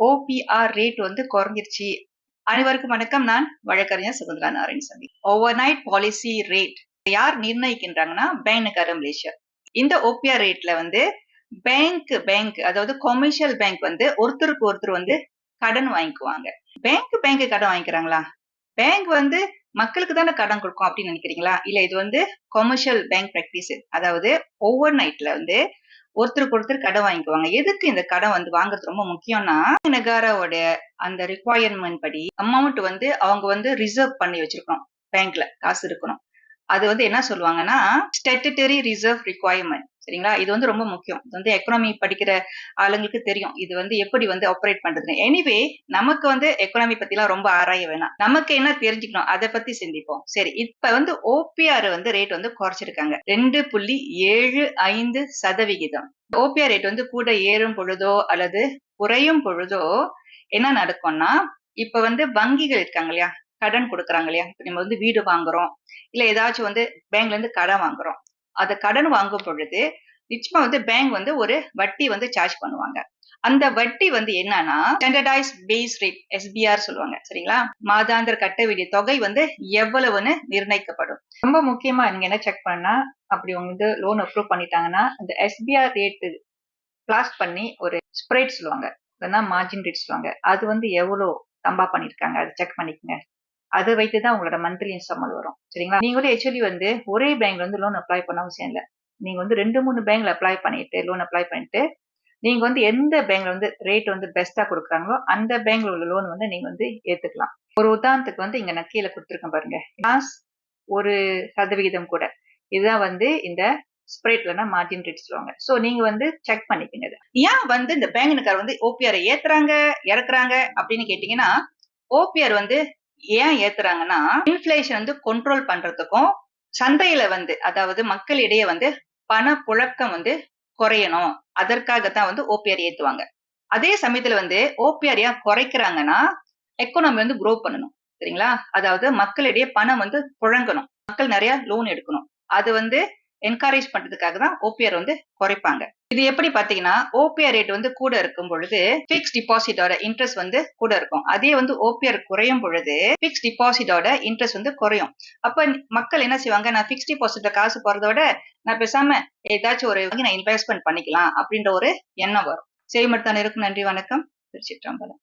OPR rate வந்து குறைஞ்சிருச்சு. அனைவருக்கும் வணக்கம். நான் வழக்கறிஞர் Suthanthira Narayanasamy. Overnight policy rate யார் நிர்ணயிக்கின்றாங்கன்னா பேங்க் மலேசியா இந்த ஓபிஆர் ரேட்ல வந்து பேங்க் பேங்க் அதாவது கொமர்ஷியல் பேங்க் வந்து ஒருத்தருக்கு ஒருத்தர் வந்து கடன் வாங்கிக்குவாங்க. பேங்க் பேங்க் கடன் வாங்கிக்கிறாங்களா? பேங்க் வந்து மக்களுக்கு தானே கடன் கொடுக்கும் அப்படின்னு நினைக்கிறீங்களா? இல்ல இது வந்து கொமர்ஷியல் பேங்க் பிராக்டிஸ் அதாவது ஓவர் நைட்ல வந்து ஒருத்தருக்கு ஒருத்தர் கடன் வாங்கிக்குவாங்க. எதுக்கு இந்த கடன் வந்து வாங்குறது ரொம்ப முக்கியம்னா நகாராவோட அந்த ரிக்குவயர்மெண்ட் படி அமௌண்ட் வந்து அவங்க வந்து ரிசர்வ் பண்ணி வச்சிருக்கணும். பேங்க்ல காசு இருக்கணும். அது வந்து என்ன சொல்லுவாங்கன்னா ஸ்டெட்டரி ரிசர்வ் ரிக்குவயர்மெண்ட் சரிங்களா? இது வந்து ரொம்ப முக்கியம். இது வந்து எக்கனாமி படிக்கிற ஆளுங்களுக்கு தெரியும். இது வந்து எப்படி வந்து ஆப்ரேட் பண்றதுன்னு. எனிவே நமக்கு வந்து எக்கனாமி பத்தி எல்லாம் ரொம்ப ஆராய வேணாம். நமக்கு என்ன தெரிஞ்சுக்கணும்? அதை பத்தி சிந்திப்போம். சரி இப்ப வந்து ஓபிஆர் வந்து ரேட் வந்து குறைச்சிருக்காங்க. ரெண்டு புள்ளி ஏழு ஐந்து சதவிகிதம். ஓபிஆர் ரேட் வந்து கூட ஏறும் பொழுதோ அல்லது குறையும் பொழுதோ என்ன நடக்கும்னா இப்ப வந்து வங்கிகள் இருக்காங்க இல்லையா? கடன் கொடுக்குறாங்க இல்லையா? இப்ப நம்ம வந்து வீடு வாங்குறோம். இல்ல ஏதாச்சும் வந்து பேங்க்ல இருந்து கடன் வாங்குறோம். அதை கடன் வாங்கும் பொழுது நிச்சயமா வந்து பேங்க் வந்து ஒரு வட்டி வந்து சார்ஜ் பண்ணுவாங்க. அந்த வட்டி வந்து என்னன்னா ஸ்டாண்டர்டைஸ் பேஸ் ரேட் எஸ்பிஆர் சொல்லுவாங்க சரிங்களா? மாதாந்திர கட்ட வேண்டிய தொகை வந்து எவ்வளவுன்னு நிர்ணயிக்கப்படும். ரொம்ப முக்கியமா நீங்க என்ன செக் பண்ணா அப்படி வந்து லோன் அப்ரூவ் பண்ணிட்டாங்கன்னா அந்த எஸ்பிஆர் ரேட்டு பிளாஸ்ட் பண்ணி ஒரு ஸ்ப்ரெட் சொல்லுவாங்க இல்லைன்னா மார்ஜின் ரேட் சொல்லுவாங்க. அது வந்து எவ்வளோ தம்பா பண்ணிருக்காங்க அதை செக் பண்ணிக்கங்க. அதை வைத்து தான் உங்களோட மந்த்லி இன்ஸ்டால்மெண்ட் வரும். சரிங்களா? நீங்க வந்து ஆக்சுவலி வந்து ஒரே பேங்க்ல வந்து லோன் அப்ளை பண்ண அவசியம் இல்லை. நீங்க வந்து ரெண்டு மூணு பேங்க்ல அப்ளை பண்ணிட்டு லோன் அப்ளை பண்ணிட்டு நீங்க வந்து எந்த பேங்க்ல வந்து ரேட் வந்து பெஸ்டா கொடுக்குறாங்களோ அந்த பேங்க்ல உள்ள லோன் வந்து நீங்க வந்து ஏத்துக்கலாம். ஒரு உதாரணத்துக்கு வந்து இங்க நான் கீழே கொடுத்துருக்கேன் பாருங்க. காஸ் ஒரு சதவிகிதம் கூட. இதுதான் வந்து இந்த ஸ்ப்ரேட்லனா மார்ஜின் ரேட் சொல்லுவாங்க. சோ நீங்க வந்து செக் பண்ணிக்கங்க. ஏன் வந்து இந்த பேங்க்னுக்கார் வந்து ஓபிஆர் ஏத்துறாங்க இறக்குறாங்க அப்படின்னு கேட்டீங்கன்னா ஓபிஆர் வந்து ஏன் ஏத்துறாங்கன்னா இன்ஃபிளேஷன் வந்து கண்ட்ரோல் பண்றதுக்கும் சந்தையில வந்து அதாவது மக்களிடையே வந்து பண புழக்கம் வந்து குறையணும். அதற்காகத்தான் வந்து ஓபிஆர் ஏத்துவாங்க. அதே சமயத்துல வந்து ஓபிஆர் ஏன் குறைக்கிறாங்கன்னா எக்கனாமி வந்து குரோ பண்ணணும். சரிங்களா? அதாவது மக்களிடையே பணம் வந்து புழங்கணும். மக்கள் நிறைய லோன் எடுக்கணும். அது வந்து என்கரேஜ் பண்றதுக்காக தான் ஓபிஆர் வந்து குறைப்பாங்க. இது எப்படி பாத்தீங்கன்னா ஓபிஆர் ரேட் வந்து கூட இருக்கும் பொழுது பிக்ஸ் டிபாசிட்டோட இன்ட்ரெஸ்ட் வந்து கூட இருக்கும். அதே வந்து ஓபிஆர் குறையும் பொழுது பிக்ஸ் டிபாசிட்டோட இன்ட்ரெஸ்ட் வந்து குறையும். அப்ப மக்கள் என்ன செய்வாங்க? நான் பிக்ஸ் டிபாசிட்ல காசு போறதோட நான் பேசாம ஏதாச்சும் ஒரு நான் இன்வெஸ்ட்மெண்ட் பண்ணிக்கலாம் அப்படின்ற ஒரு எண்ணம் வரும். செய்மட்டான இருக்கும் நன்றி வணக்கம். திருச்சிற்றம்பலம்.